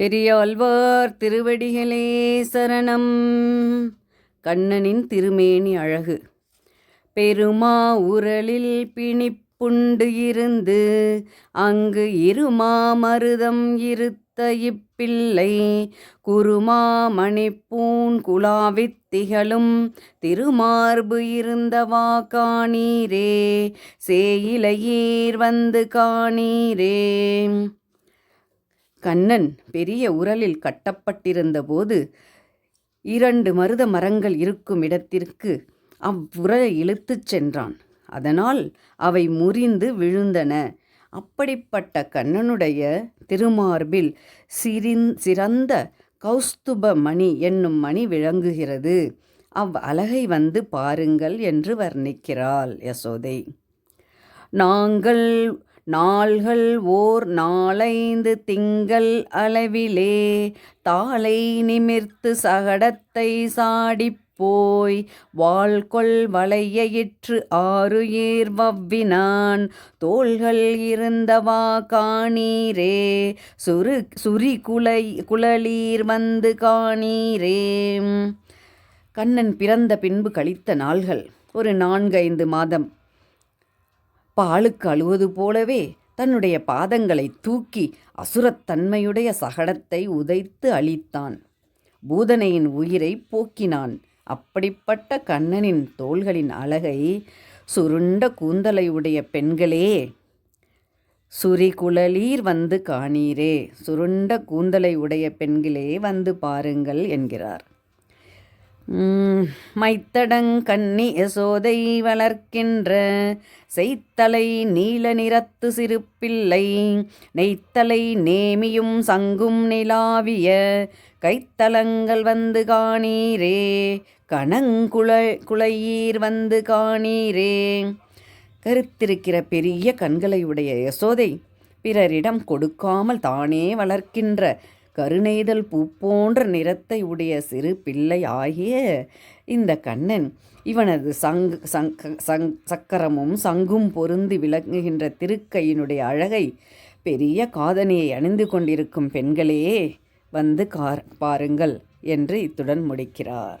பெரியாழ்வார் திருவடிகளே சரணம். கண்ணனின் திருமேனி அழகு. பெருமா உரலில் பிணிப்புண்டு இருந்து அங்கு இருமா மருதம் இருத்த இப்பிள்ளை குருமா மணிப்பூன் குலாவித் திகழும் திருமார்பு இருந்தவா காணீரே சேயிலையீர் வந்து காணீரே. கண்ணன் பெரிய உரலில் கட்டப்பட்டிருந்தபோது இரண்டு மருத மரங்கள் இருக்கும் இடத்திற்கு அவ்வுரலை இழுத்துச் சென்றான். அதனால் அவை முறிந்து விழுந்தன. அப்படிப்பட்ட கண்ணனுடைய திருமார்பில் சிரின் சிறந்த கௌஸ்துப மணி என்னும் மணி விளங்குகிறது. அவ் அழகை வந்து பாருங்கள் என்று வர்ணிக்கிறாள் யசோதை. நாங்கள் நாள்கள் ஓர் நாளைந்து திங்கள் அளவிலே தாளை நிமிர்த்து சகடத்தை சாடிப் போய் வாழ்கொள் வளையிற்று ஆறுயிர் வவ்வினான் தோள்கள் இருந்தவா காணீரே சுரு சுரி குலை குழலீர் வந்து காணீரே. கண்ணன் பிறந்த பின்பு கழித்த நாள்கள் ஒரு நான்கைந்து மாதம். பாலுக்கு அழுவது போலவே தன்னுடைய பாதங்களை தூக்கி அசுரத்தன்மையுடைய சகடத்தை உதைத்து அழித்தான். பூதனையின் உயிரை போக்கினான். அப்படிப்பட்ட கண்ணனின் தோள்களின் அழகை சுருண்ட கூந்தலையுடைய பெண்களே சுரிகுழலீர் வந்து காணீரே சுருண்ட கூந்தலை உடைய பெண்களே வந்து பாருங்கள் என்கிறார். மைத்தடங்கண்ணி யசோதை வளர்க்கின்ற செய்த்தலை நீல நிறத்து சிறு பிள்ளை நெய்த்தலை நேமியும் சங்கும் நிலாவிய கைத்தலங்கள் வந்து காணீரே கணங்குள குளையீர் வந்து காணீரே. கருத்திருக்கிற பெரிய கண்களையுடைய யசோதை பிறரிடம் கொடுக்காமல் தானே வளர்க்கின்ற கருணைதல் பூ போன்ற நிறத்தை உடைய சிறு பிள்ளை ஆகிய இந்த கண்ணன் இவனது சங் சங் சங் சக்கரமும் சங்கும் பொருந்தி விளங்குகின்ற திருக்கையினுடைய அழகை பெரிய காதனியை அணிந்து கொண்டிருக்கும் பெண்களே வந்து கார் பாருங்கள் என்று இத்துடன் முடிக்கிறார்.